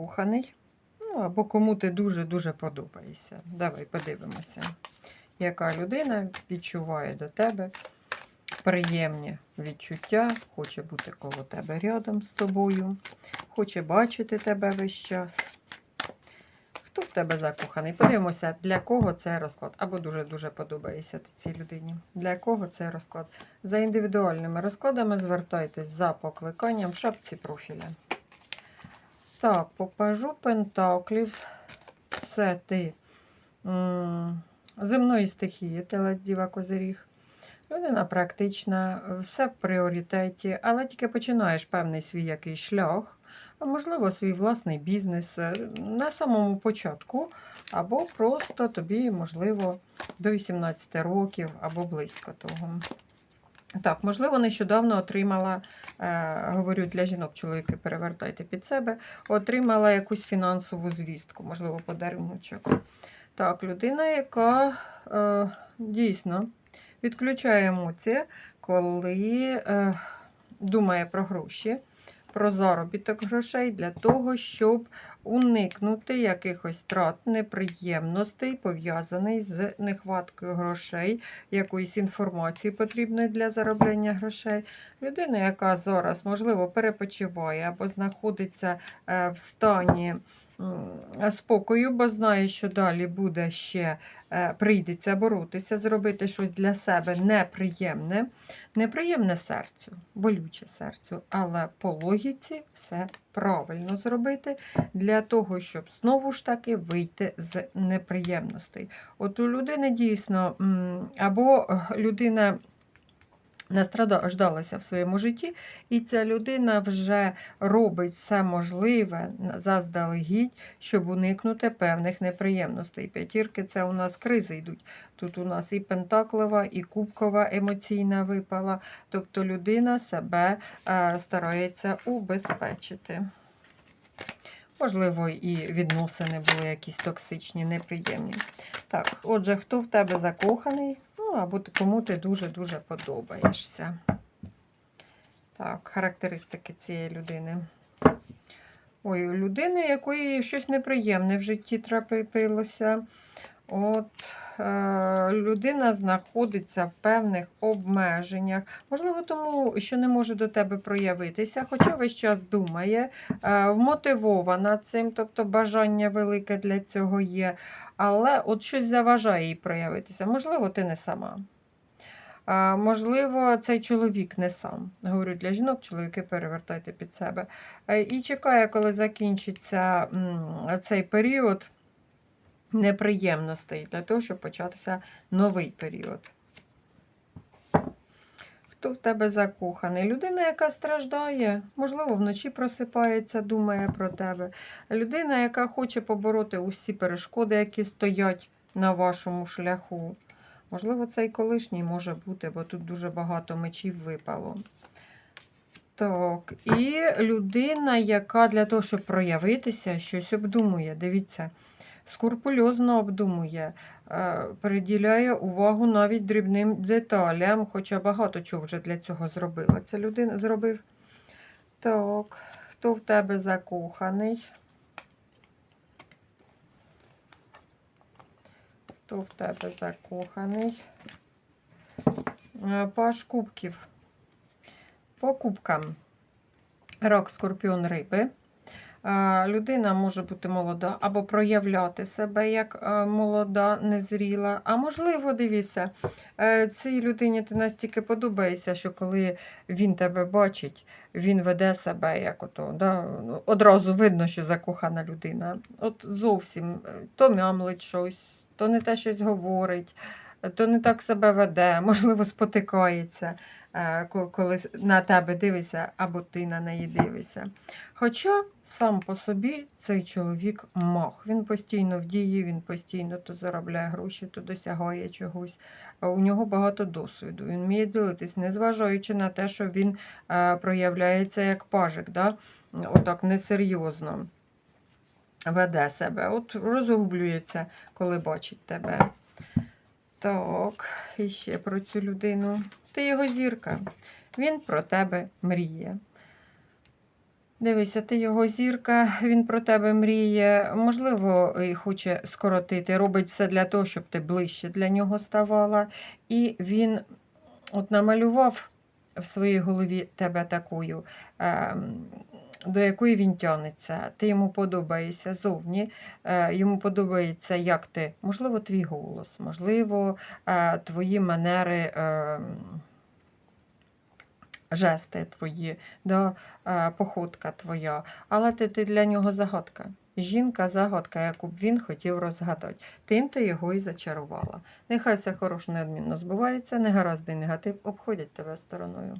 закоханий. Ну, або кому ти дуже-дуже подобаєшся. Давай подивимося, яка людина відчуває до тебе приємні відчуття, хоче бути коло тебе рядом з тобою, хоче бачити тебе весь час. Хто в тебе закоханий? Подивимося, для кого це розклад. Або дуже-дуже подобається ти цій людині. Для кого це розклад? За індивідуальними розкладами звертайтесь за покликанням в шапці профіля. Так, попажу пентаклів. Це ти земної стихії, телець діва козиріг. Людина практична, все в пріоритеті, але тільки починаєш певний свій якийсь шлях, а можливо, свій власний бізнес е, на самому початку, або просто тобі, можливо, до 18 років або близько того. Так, можливо, нещодавно отримала, е, говорю для жінок, чоловіки, перевертайте під себе, отримала якусь фінансову звістку, можливо, подаруночок. Так, людина, яка е, дійсно відключає емоції, коли е, думає про гроші, про заробіток грошей для того, щоб уникнути якихось трат, неприємностей, пов'язаних з нехваткою грошей, якоїсь інформації потрібної для заробляння грошей. Людина, яка зараз, можливо, перепочиває або знаходиться е, в стані спокою, бо знає, що далі буде ще е, прийдеться боротися, зробити щось для себе неприємне, неприємне серцю, болюче серцю, але по логіці все правильно зробити для того, щоб знову ж таки вийти з неприємностей. От у людини дійсно, або е, людина настраждалася в своєму житті, і ця людина вже робить все можливе заздалегідь, щоб уникнути певних неприємностей. П'ятірки це у нас кризи йдуть. Тут у нас і пентаклова, і кубкова емоційна випала. Тобто людина себе е, старається убезпечити. Можливо, і відносини були якісь токсичні, неприємні. Так, отже, хто в тебе закоханий? Ну, або кому ти дуже-дуже подобаєшся. Так, характеристики цієї людини. Ой, у людини, якої щось неприємне в житті трапилося. От е, людина знаходиться в певних обмеженнях. Можливо, тому що не може до тебе проявитися, хоча весь час думає, е, вмотивована цим, тобто бажання велике для цього є. Але от щось заважає їй проявитися. Можливо, ти не сама. А, можливо, цей чоловік не сам. Говорю для жінок, чоловіки перевертайте під себе. Е, І чекає, коли закінчиться м, цей період неприємностей, для того, щоб початися новий період. Хто в тебе закоханий? Людина, яка страждає, можливо, вночі просипається, думає про тебе. Людина, яка хоче побороти усі перешкоди, які стоять на вашому шляху. Можливо, цей колишній може бути, бо тут дуже багато мечів випало. Так, і людина, яка для того, щоб проявитися, щось обдумує. Дивіться, скрупульозно обдумує, е, приділяє увагу навіть дрібним деталям, хоча багато чого вже для цього зробила. Це людина зробив. Так, хто в тебе закоханий? Хто в тебе закоханий? Е, Паш кубків. По кубкам. Рак, скорпіон, риби. Е, Людина може бути молода або проявляти себе як е, молода, незріла. А можливо, дивіться, е, цій людині ти настільки подобаєшся, що коли він тебе бачить, він веде себе як ото. Да? ну, Одразу видно, що закохана людина. От зовсім то мямлить щось, то не те щось говорить. То не так себе веде, можливо, спотикається, коли на тебе дивиться, або ти на неї дивишся. Хоча сам по собі цей чоловік мах. Він постійно в дії, він постійно то заробляє гроші, то досягає чогось. У нього багато досвіду. Він вміє ділитись, незважаючи на те, що він е, проявляється як пажик, да? отак несерйозно веде себе. От розгублюється, коли бачить тебе. Так, і ще про цю людину. Ти його зірка. Він про тебе мріє. Дивися, ти його зірка, він про тебе мріє, можливо, і хоче скоротити, робить все для того, щоб ти ближче для нього ставала. І він от намалював в своїй голові тебе такою, ем, до якої він тягнеться. Ти йому подобаєшся зовні, е, йому подобається, як ти, можливо, твій голос, можливо, е, твої манери. ем, Жести твої, да, е, походка твоя, але ти, ти для нього загадка. Жінка загадка, яку б він хотів розгадати. Тим ти його і зачарувала. Нехай все хороше неодмінно збувається, негаразди негатив обходять тебе стороною.